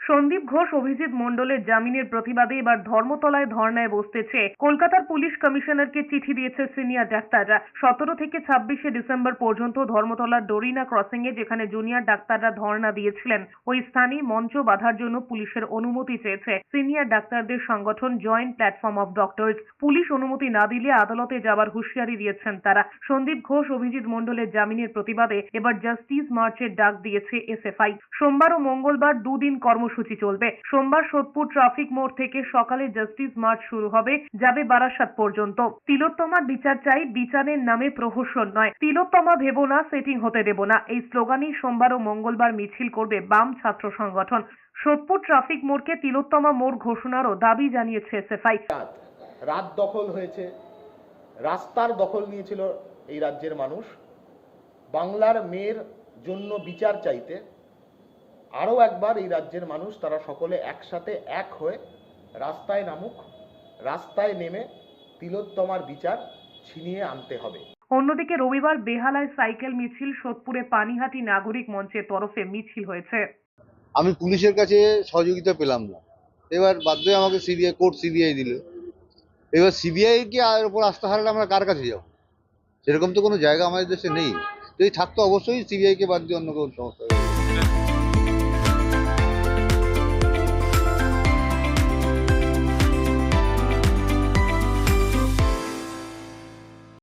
সন্দীপ ঘোষ অভিজিৎ মণ্ডলের জামিনের প্রতিবাদে এবার ধর্মতলায় ধর্নায় বসতেছে। কলকাতার পুলিশ কমিশনারকে চিঠি দিয়েছে সিনিয়র ডাক্তাররা। সতেরো থেকে ছাব্বিশে ডিসেম্বর পর্যন্ত ধর্মতলার ডোরিনা ক্রসিং এ যেখানে জুনিয়র ডাক্তাররা ধর্ণা দিয়েছিলেন, ওই স্থানে মঞ্চ বাঁধার জন্য পুলিশের অনুমতি চেয়েছে। সিনিয়র ডাক্তারদের সংগঠন joint platform of doctors. Police অনুমতি না দিলে আদালতে যাবার হুঁশিয়ারি দিয়েছেন তারা। সন্দীপ ঘোষ অভিজিৎ মণ্ডলের জামিনের প্রতিবাদে এবার জাস্টিস মার্চের ডাক দিয়েছে এসএফআই। সোমবার ও মঙ্গলবার দুদিন কর্মসূচি চলবে। সোমবার সোদপুর ট্রাফিক মোড় থেকে সকালে জাস্টিস মার্চ শুরু হবে, যাবে বারাসাত পর্যন্ত। তিলোত্তমার বিচার চাই বিচারের নামে প্রহসন নয়। তিলোত্তমা ভেবো না, সেটিং হতে দেব না। এই স্লোগানেই সোমবার ও মঙ্গলবার মিছিল করবে বাম ছাত্র সংগঠন। সোদপুর ট্রাফিক মোড়কে তিলোত্তমা মোড় ঘোষণারও দাবি জানিয়েছে এসএফআই। রাত দখল হয়েছে। রাস্তার দখল নিয়েছিল এই রাজ্যের মানুষ। বাংলার মেয়ের জন্য বিচার চাইতে আরও একবার এই রাজ্যের মানুষ তারা সকলে একসাথে এক হয়ে রাস্তায় নামুক রাস্তায় নেমে তিলোত্তমার বিচার ছিনিয়ে আনতে হবে। অন্যদিকে রবিবার বেহালায় সাইকেল মিছিল সোদপুরে পানিহাটি নাগরিক মঞ্চের তরফে মিছিল হয়েছে। আমি পুলিশের কাছে সহযোগিতা পেলাম না। এবার বাধ্য হয়ে আমাকে সিবিআই কোর্ট সিবিআই দিল। এবার সিবিআই কে আর উপর আস্থা হারালে আমরা কার কাছে যাব? সেরকম তো কোনো জায়গা আমাদের দেশে নেই। যদি থাকতো অবশ্যই সিবিআই কে বাদ দিয়ে অন্য কোনো সংস্থা